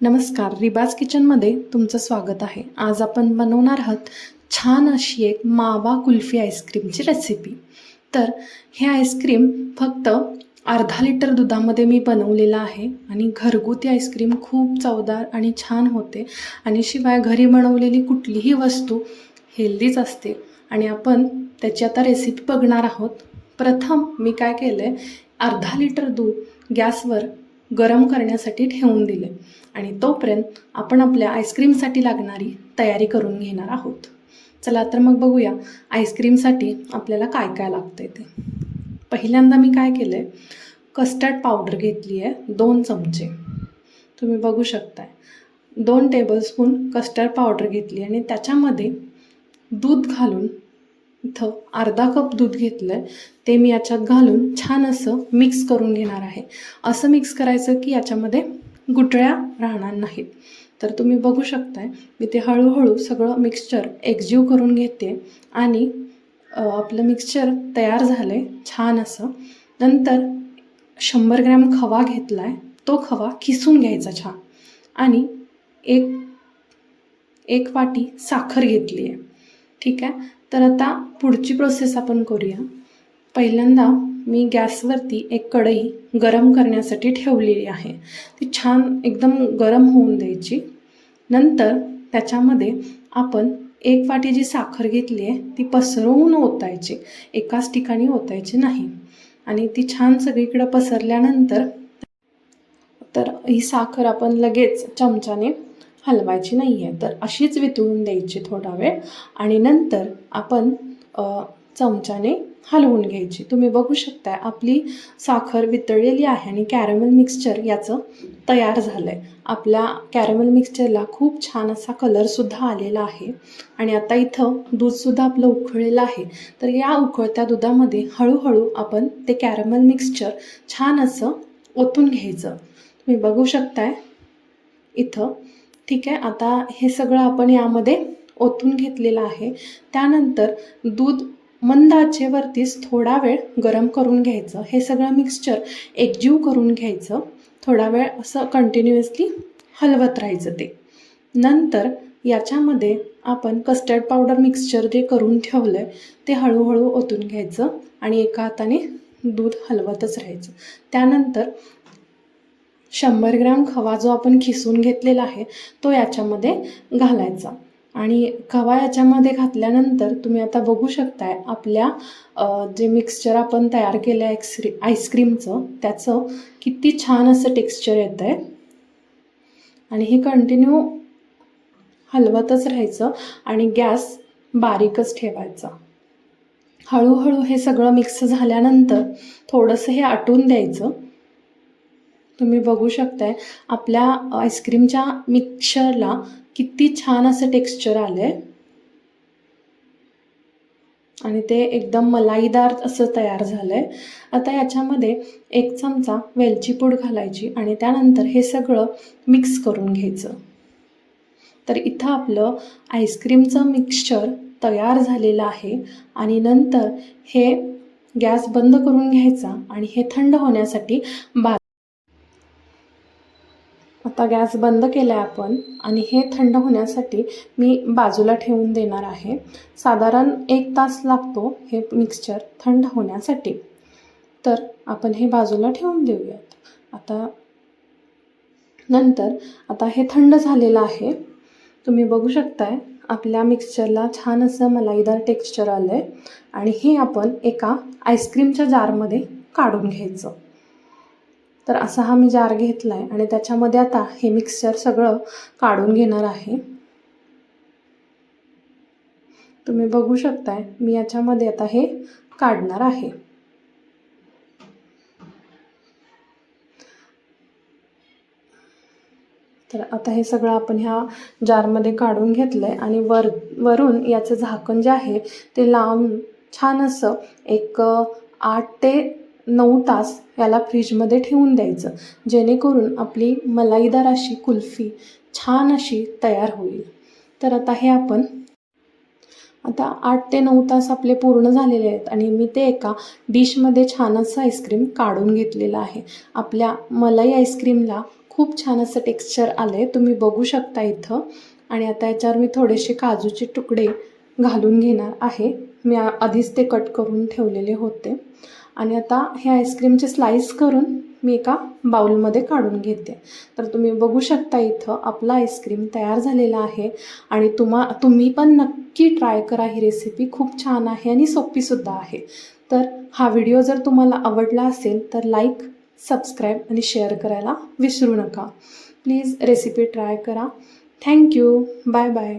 नमस्कार रिबाज किचनमध्ये तुमचं स्वागत आहे. आज आपण बनवणार आहोत छान अशी एक मावा कुल्फी आईस्क्रीमची रेसिपी तर हे आईस्क्रीम फक्त अर्धा लिटर दुधामध्ये मी बनवलेलं आहे आणि घरगुती आईस्क्रीम खूप चवदार आणि छान होते. आणि शिवाय घरी बनवलेली कुठलीही वस्तू हेल्दीच असते. आणि आपण त्याची आता रेसिपी बघणार आहोत. प्रथम मी काय केलं आहे अर्धा लिटर दूध गॅसवर गरम करण्यासाठी ठेवून दिले. आणि तोपर्यंत आपण आपल्या आईस्क्रीमसाठी लागणारी तयारी करून घेणार आहोत. चला तर मग बघूया आईस्क्रीमसाठी आपल्याला काय काय लागतं ते. पहिल्यांदा मी काय केलं आहे कस्टर्ड पावडर घेतली आहे दोन चमचे. तुम्ही बघू शकताय. दोन टेबलस्पून कस्टर्ड पावडर घेतली आणि त्याच्यामध्ये दूध घालून इथं अर्धा कप दूध घेतलं आहे ते मी याच्यात घालून छान असं मिक्स करून घेणार आहे. असं मिक्स करायचं की याच्यामध्ये गुटळ्या राहणार नाहीत. तर तुम्ही बघू शकताय मी ते हळूहळू सगळं मिक्सचर एकजीव करून घेते आणि आपलं मिक्सचर तयार झालं आहे छान असं. नंतर शंभर ग्रॅम खवा घेतला आहे तो खवा किसून घ्यायचा छान. आणि एक एक वाटी साखर घेतली आहे ठीक आहे? तर आता पुढची प्रोसेस आपण करूया. पहिल्यांदा मी गॅसवरती एक कढई गरम करण्यासाठी ठेवलेली आहे. ती छान एकदम गरम होऊन द्यायची. नंतर त्याच्यामध्ये आपण एक वाटी जी साखर घेतली आहे ती पसरवून ओतायची. एकाच ठिकाणी ओतायची नाही. आणि ती छान सगळीकडं पसरल्यानंतर तर ही साखर आपण लगेच चमच्याने हलवायची नाही आहे तर अशीच वितळून द्यायची थोडा वेळ आणि नंतर आपण चमच्याने हलवून घ्यायची. तुम्ही बघू शकताय आपली साखर वितळलेली आहे आणि कॅरमल मिक्सचर याचं तयार झालं आहे आपल्या कॅरमल मिक्सचरला खूप छान असा कलरसुद्धा आलेला आहे आणि आता इथं दूधसुद्धा आपलं उकळलेलं आहे. तर या उकळत्या दुधामध्ये हळूहळू आपण ते कॅरमल मिक्सचर छान असं ओतून घ्यायचं. तुम्ही बघू शकताय इथं ठीक आहे? आता हे सगळं आपण यामध्ये ओतून घेतलेलं आहे. त्यानंतर दूध मंद आचेवरतीच थोडा वेळ गरम करून घ्यायचं. हे सगळं मिक्सचर एकजीव करून घ्यायचं. थोडा वेळ असं कंटिन्युअसली हलवत राहायचं ते. नंतर याच्यामध्ये आपण कस्टर्ड पावडर मिक्सचर जे करून ठेवलं आहे ते हळूहळू ओतून घ्यायचं आणि एका हाताने दूध हलवतच राहायचं. त्यानंतर शंभर ग्रॅम खवा जो आपण खिसून घेतलेला आहे तो याच्यामध्ये घालायचा. आणि खवा याच्यामध्ये घातल्यानंतर तुम्ही आता बघू शकताय आपल्या जे मिक्सचर आपण तयार केलं आहे एक्सरी आईस्क्रीमचं त्याचं किती छान असं टेक्स्चर येतं आहे आणि हे कंटिन्यू हलवतच राहायचं आणि गॅस बारीकच ठेवायचा. हळूहळू हे सगळं मिक्स झाल्यानंतर थोडंसं हे आटून द्यायचं. तुम्ही बघू शकताय आपल्या आईस्क्रीमच्या मिक्सरला किती छान असं टेक्स्चर आलं आहे आणि ते एकदम मलाईदार असं तयार झालं आहे आता याच्यामध्ये एक चमचा वेलची पूड घालायची आणि त्यानंतर हे सगळं मिक्स करून घ्यायचं. तर इथं आपलं आईस्क्रीमचं मिक्सचर तयार झालेलं आहे आणि नंतर हे गॅस बंद करून घ्यायचा आणि हे थंड होण्यासाठी बा आता गॅस बंद केला आहे आपण आणि हे थंड होण्यासाठी मी बाजूला ठेवून देणार आहे. साधारण एक तास लागतो हे मिक्सचर थंड होण्यासाठी. तर आपण हे बाजूला ठेवून देऊयात. आता नंतर आता हे थंड झालेलं आहे. तुम्ही बघू शकताय आपल्या मिक्सचरला छान असं मलाईदार टेक्स्चर आलं आहे आणि हे आपण एका आईस्क्रीमच्या जारमध्ये काढून घ्यायचं. तर असा हा मी जार घेतला आहे आणि त्याच्यामध्ये आता हे मिक्सचर सगळं काढून घेणार आहे. तुम्ही बघू शकताय मी याच्यामध्ये आता हे काढणार आहे. तर आता हे सगळं आपण ह्या जारमध्ये काढून घेतलं आहे आणि वर वरून याचं झाकण जे आहे ते लावून छान असं एक आठ ते नऊ तास याला फ्रीजमध्ये ठेवून द्यायचं. जेणेकरून आपली मलाईदार अशी कुल्फी छान अशी तयार होईल. तर आता हे आपण आता आठ ते नऊ तास आपले पूर्ण झालेले आहेत आणि मी ते एका डिशमध्ये छान असं आईस्क्रीम काढून घेतलेलं आहे. आपल्या मलाई आईस्क्रीमला खूप छान असं टेक्स्चर आलं आहे तुम्ही बघू शकता इथं. आणि आता याच्यावर मी थोडेसे काजूचे तुकडे घालून घेणार आहे. मी आधीच ते कट करून ठेवलेले होते. आणि आता हे आईस्क्रीमचे स्लाईस करून मी एका बाउलमध्ये काढून घेते. तर तुम्ही बघू शकता इथं आपला आईस्क्रीम तयार झालेला आहे आणि तुम्हा तुम्ही पण नक्की ट्राय करा. ही रेसिपी खूप छान आहे आणि सोपीसुद्धा आहे. तर हा व्हिडिओ जर तुम्हाला आवडला असेल तर लाईक सबस्क्राईब आणि शेअर करायला विसरू नका. प्लीज रेसिपी ट्राय करा. Thank you bye bye